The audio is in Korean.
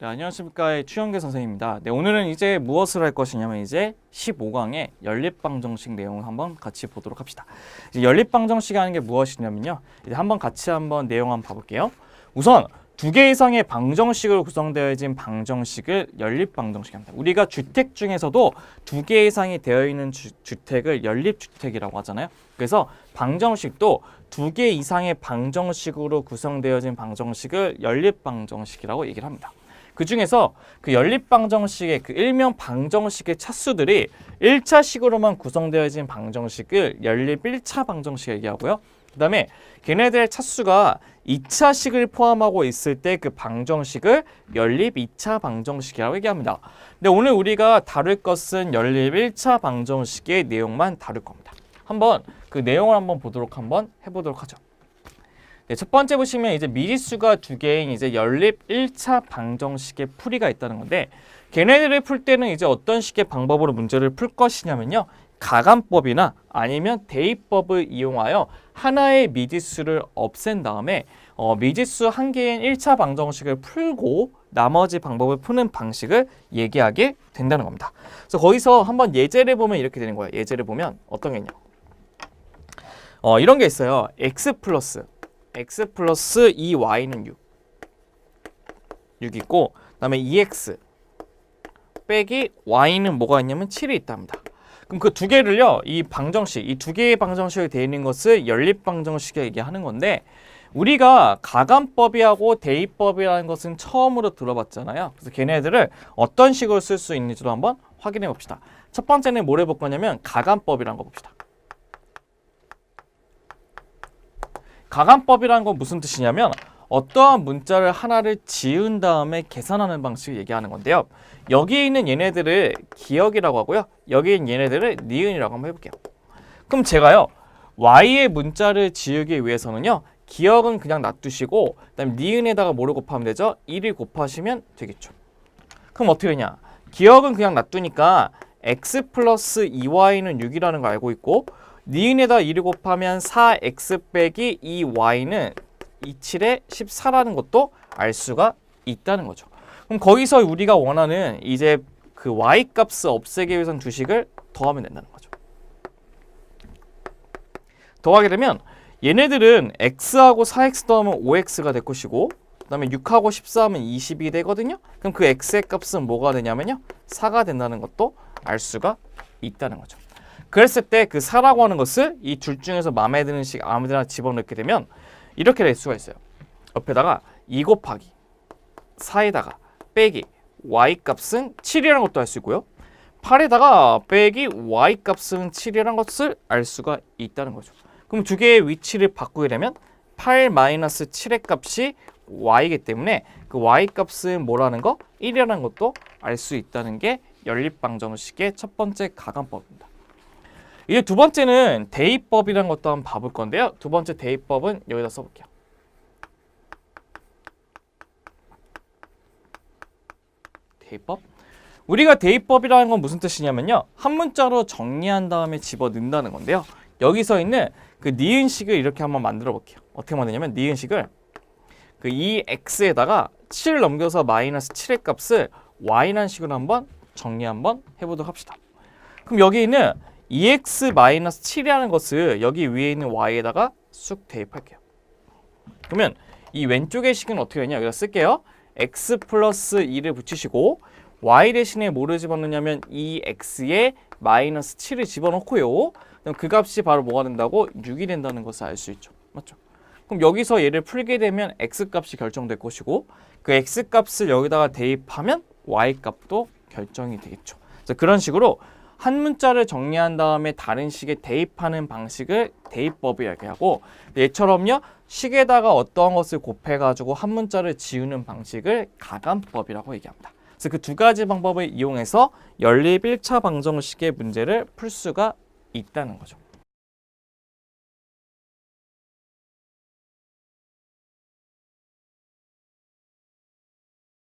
네, 안녕하십니까 추영계 선생님입니다. 네, 오늘은 이제 무엇을 할 것이냐면 이제 15강의 연립방정식 내용을 한번 같이 보도록 합시다. 이제 연립방정식 하는 게 무엇이냐면요. 이제 한번 같이 한번 내용 한번 봐볼게요. 우선 두 개 이상의 방정식으로 구성되어진 방정식을 연립방정식 합니다. 우리가 주택 중에서도 두 개 이상이 되어 있는 주, 주택을 연립주택이라고 하잖아요. 그래서 방정식도 두 개 이상의 방정식으로 구성되어진 방정식을 연립방정식이라고 얘기를 합니다. 그 중에서 그 연립방정식의 그 일명 방정식의 차수들이 1차식으로만 구성되어진 방정식을 연립 1차 방정식 얘기하고요. 그 다음에 걔네들의 차수가 2차식을 포함하고 있을 때 그 방정식을 연립 2차 방정식이라고 얘기합니다. 근데 오늘 우리가 다룰 것은 연립 1차 방정식의 내용만 다룰 겁니다. 한번 그 내용을 한번 보도록 한번 해보도록 하죠. 네, 첫 번째 보시면 이제 미지수가 두 개인 이제 연립 1차 방정식의 풀이가 있다는 건데 걔네들을 풀 때는 이제 어떤 식의 방법으로 문제를 풀 것이냐면요. 가감법이나 아니면 대입법을 이용하여 하나의 미지수를 없앤 다음에 어, 미지수 한 개인 1차 방정식을 풀고 나머지 방법을 푸는 방식을 얘기하게 된다는 겁니다. 그래서 거기서 한번 예제를 보면 이렇게 되는 거예요. 예제를 보면 어떤 게 있냐. 어, 이런 게 있어요. x 플러스 x 플러스 2y는 6. 6 있고 그다음에 2x 빼기 y는 뭐가 있냐면 7이 있답니다. 그럼 그 두 개를요. 이 방정식, 이 두 개의 방정식이 되어 있는 것을 연립 방정식이라고 얘기하는 건데 우리가 가감법이하고 대입법이라는 것은 처음으로 들어봤잖아요. 그래서 걔네들을 어떤 식으로 쓸 수 있는지도 한번 확인해 봅시다. 첫 번째는 뭘 해볼 거냐면 가감법이라는 거 봅시다. 가감법이라는 건 무슨 뜻이냐면 어떠한 문자를 하나를 지은 다음에 계산하는 방식을 얘기하는 건데요. 여기에 있는 얘네들을 기억이라고 하고요. 여기에 있는 얘네들을 니은이라고 한번 해볼게요. 그럼 제가요. y의 문자를 지우기 위해서는요. 기억은 그냥 놔두시고 그다음에 니은에다가 뭐를 곱하면 되죠? 1을 곱하시면 되겠죠. 그럼 어떻게 되냐? 기억은 그냥 놔두니까 x 플러스 2y는 6이라는 거 알고 있고 니은에다 1을 곱하면 4x 빼기 2y는 27에 14라는 것도 알 수가 있다는 거죠. 그럼 거기서 우리가 원하는 이제 그 y 값을 없애기 위해선 두 식을 더하면 된다는 거죠. 더하게 되면 얘네들은 x하고 4x 더하면 5x가 될 것이고 그다음에 6하고 14하면 22 되거든요. 그럼 그 x의 값은 뭐가 되냐면요. 4가 된다는 것도 알 수가 있다는 거죠. 그랬을 때 그 4라고 하는 것을 이 둘 중에서 마음에 드는 식 아무 데나 집어넣게 되면 이렇게 될 수가 있어요. 옆에다가 2 곱하기 4에다가 빼기 y 값은 7이라는 것도 알 수 있고요. 8에다가 빼기 y 값은 7이라는 것을 알 수가 있다는 거죠. 그럼 두 개의 위치를 바꾸게 되면 8 마이너스 7의 값이 y이기 때문에 그 y 값은 뭐라는 거? 1이라는 것도 알 수 있다는 게 연립방정식의 첫 번째 가감법입니다. 이제 두 번째는 대입법이라는 것도 한번 봐볼 건데요. 두 번째 대입법은 여기다 써볼게요. 대입법? 우리가 대입법이라는 건 무슨 뜻이냐면요. 한 문자로 정리한 다음에 집어 넣는다는 건데요. 여기서 있는 그 니은식을 이렇게 한번 만들어 볼게요. 어떻게 만드냐면 니은식을 그 2x에다가 7 넘겨서 마이너스 7의 값을 y라는 식으로 한번 정리 한번 해보도록 합시다. 그럼 여기 있는 2x 마이너스 7이라는 것을 여기 위에 있는 y에다가 쑥 대입할게요. 그러면 이 왼쪽의 식은 어떻게 되냐? 여기다 쓸게요. x 플러스 2를 붙이시고 y 대신에 뭐를 집어넣냐면 2x에 마이너스 7을 집어넣고요. 그럼 그 값이 바로 뭐가 된다고? 6이 된다는 것을 알 수 있죠. 맞죠? 그럼 여기서 얘를 풀게 되면 x 값이 결정될 것이고 그 x 값을 여기다가 대입하면 y 값도 결정이 되겠죠. 그래서 그런 식으로 한 문자를 정리한 다음에 다른 식에 대입하는 방식을 대입법이라고 하고 얘처럼요 식에다가 어떠한 것을 곱해가지고 한 문자를 지우는 방식을 가감법이라고 얘기합니다. 그래서 그 두 가지 방법을 이용해서 연립 1차 방정식의 문제를 풀 수가 있다는 거죠.